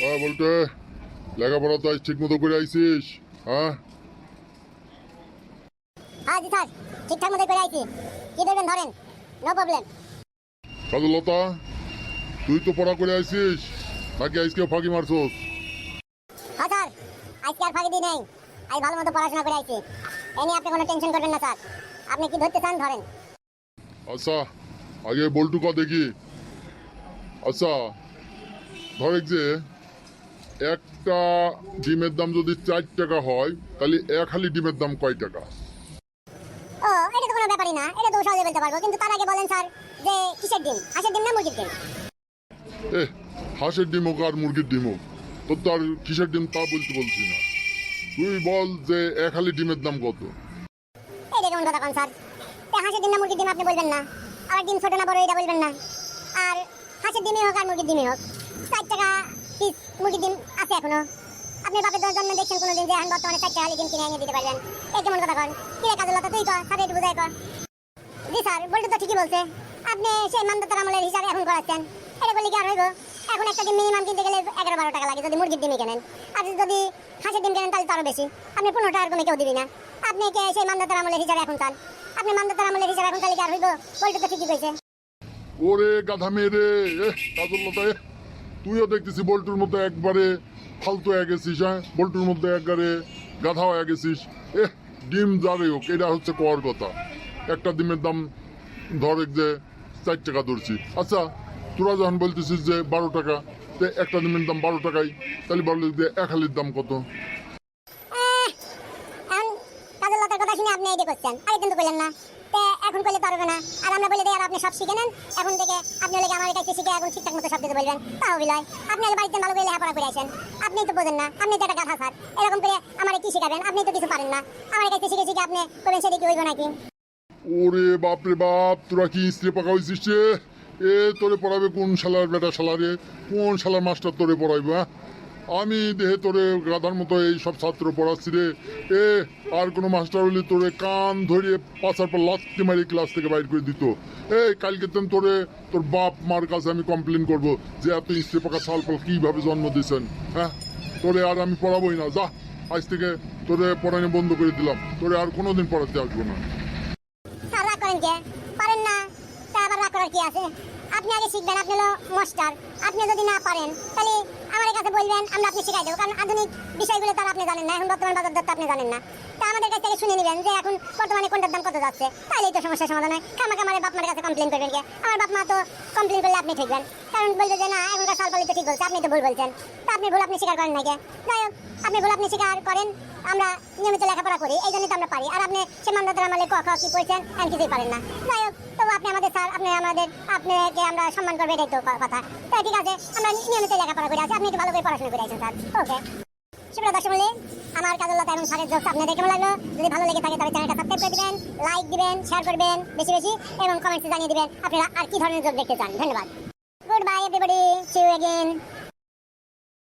হ্যাঁ বলতে লেখাপড়া তো ঠিক মতো করে আইছিস হ্যাঁ? হ্যাঁ জি স্যার ঠিকঠাক মতো করে আইছি। কি দেবেন ধরেন? নো প্রবলেম কাজলতা তুই তো পড়া করে আইছিস নাকি আজকে ফাঁকি মারছস? হ্যাঁ স্যার আজকে আর ফাঁকি দিই নেই। আজ ভালো মতো পড়াশোনা করে আইছি। এ নিয়ে আপনি কোনো টেনশন করবেন না স্যার। আপনি কি ধরতে চান ধরেন। আচ্ছা আগে বল্টু ক দেখি। আচ্ছা ধরেক যে একটা ডিমের দাম যদি চার টাকা হয় তাহলে এক হালি ডিমের দাম কয় টাকা? ও এটা তো কোনো ব্যাপারই না। এটা তো সহজে বলতে পারব। কিন্তু তার আগে বলেন স্যার যে কিসের ডিম? হাঁসের ডিম না মুরগির ডিম? এ হাঁসের ডিম হোক আর মুরগির ডিম হোক তোর তো আর কিসের ডিম তা বলতে বলছি না। তুই বল যে এক হালি ডিমের দাম কত? এটা কেমন কথা কোন স্যার। তা হাঁসের ডিম না মুরগির ডিম আপনি বলবেন না। আবার ডিম ছোট না বড় এটা বলবেন না। আর হাঁসের ডিমই হোক আর মুরগির ডিমই হোক। ষাট টাকা পিস মুরগির ডিম আছে এখনও। আপনি বাপের দশ জন্ম দেখছেন কোনোদিন যে এখন বর্তমানে ষাট টাকা ডিম কিনে এনে দিতে পারবেন। এই কেমন কথা কন? কিরে কাজল লতা, তুই কর স্যার একটু বুঝাই কর। জি স্যার, বলতে তো ঠিকই বলছে। আপনি সেই মানদতার আমলের হিসাবে এখন করাচ্ছেন। এটা বলি কি আর হইব? এখন একটা ডিম মিনিমাম কিনতে গেলে এগারো বারো টাকা লাগে যদি মুরগির ডিমই কেনেন। আর যদি হাঁসের ডিম কেনেন, তাহলে তো আরও বেশি। আপনি পনেরো টাকার কমে কেউ দিবি না। আপনি কে সেই মানদতার আমলের হিসাবে এখন চান আপনি মানদতার আমলের হিসাবে এখন তাহলে কি আর হইব? বলতে তো ঠিকই কইছে। ওরে গাধা মেরে এ কাজলতা এ তুইও দেখতেছি বল্টুর মধ্যে একবারে ফালতু হয়ে গেছিস হ্যাঁ? বল্টুর মধ্যে একবারে গাধা হয়ে গেছিস। এ, ডিম যারে হোক, এটা হচ্ছে কর কথা। একটা ডিমের দাম ধর এক যে চার টাকা ধরছি। আচ্ছা তোরা যখন বলতেছিস যে বারো টাকা একটা ডিমের দাম বারো টাকাই, তাহলে যে এক হালির দাম কত আহ, এখন কাজল লতার কথা শুনে আপনি এইটা করছেন। আগে কিন্তু করলেন না। তে এখন করলে পারবে না। আর আমরা বলে দিই, আর আপনি সব শিখে নেন। এখন থেকে আপনি হলে আমার কাছে শিখে এখন ঠিকঠাক মতো সব দিতে বলবেন। তাও বিলয় আপনি আগে বাড়িতে ভালো করে লেখাপড়া করে আসেন। আপনি তো বোঝেন না। আপনি তো একটা গাধা স্যার। এরকম করে আমার কি শিখাবেন? আপনি তো কিছু পারেন না। আমার কাছে শিখে শিখে আপনি করবেন সেটা কি হইব নাকি? ওরে বাপরে বাপ, তোরা কি স্ত্রী পাকা হয়েছিস এ, তোরে পড়াবে কোন শালার বেটা শালারে কোন শালার মাস্টার তোরে পড়াইবে হ্যাঁ? আমি দেহে তোরে গাধার মতো এই সব ছাত্র পড়াচ্ছি রে। এ, আর কোনো মাস্টার হলে তোরে কান ধরিয়ে পাশার পর লাত্তি মারি ক্লাস থেকে বাইর করে দিত। এই কালকে তো তোরে তোর বাপ মার কাছে আমি কমপ্লেন করব যে এত স্ত্রী পাকা পাল কীভাবে জন্ম দিয়েছেন হ্যাঁ? তোরে আর আমি পড়াবোই না, যা। আজ থেকে তোরে পড়ানো বন্ধ করে দিলাম। তোরে আর কোনোদিন পড়াতে আসব না। না। আপনি আগে শিখবেন, আপনি হলো মাস্টার। আপনি যদি না পারেন, তাহলে বলবেন, আমরা আপনি শিখাই দেবো। কারণ আধুনিক বিষয়গুলো তার আপনি জানেন না, এখন বর্তমান বাজার দর তো আপনি জানেন না। তা আমাদের কাছ থেকে শুনে নেবেন যে এখন বর্তমানে কোনটার দাম কত যাচ্ছে। তাহলেই তো সমস্যার সমাধান হয়। খামাকে আমার বাপ মার কাছে কমপ্লেন করবেন কে? আমার বাপ মা তো কমপ্লেন করলে আপনি ঠিকবেন। কারণ বলবে যে, না, এখনকার সাল পালি তো ঠিক বলছে, আপনি তো ভুল বলছেন। তা আপনি ভুল আপনি স্বীকার করেন না কে? যাই হোক, আপনি ভুল আপনি স্বীকার করেন। আমরা নিয়মিত লেখাপড়া করি এই জন্যই তো আমরা পারি। আর আপনি সে মানদতের আমলে ক, খ, কি পড়ছেন এমন কিছুই পারেন না। যাই তবু আপনি আমাদের স্যার, আপনি আমাদের, আপনাকে আমরা সম্মান করব, এটাই তো কথা। তাই ঠিক আছে, আমরা নিয়মিত লেখাপড়া করে আছি, আপনি একটু ভালো করে পড়াশোনা করে আছেন, স্যার। ওকে। সুপ্রিয় দর্শক মূল্যে আমার কাজলতা এবং স্যারের জোকস আপনাদের কেমন লাগল? যদি ভালো লেগে থাকে, তাহলে চ্যানেলটা সাবস্ক্রাইব করে দিবেন লাইক দিবেন শেয়ার করবেন, বেশি বেশি, এবং কমেন্টসে জানিয়ে দিবেন, আপনারা আর কি ধরনের জোক দেখতে চান। ধন্যবাদ। Good bye everybody see you again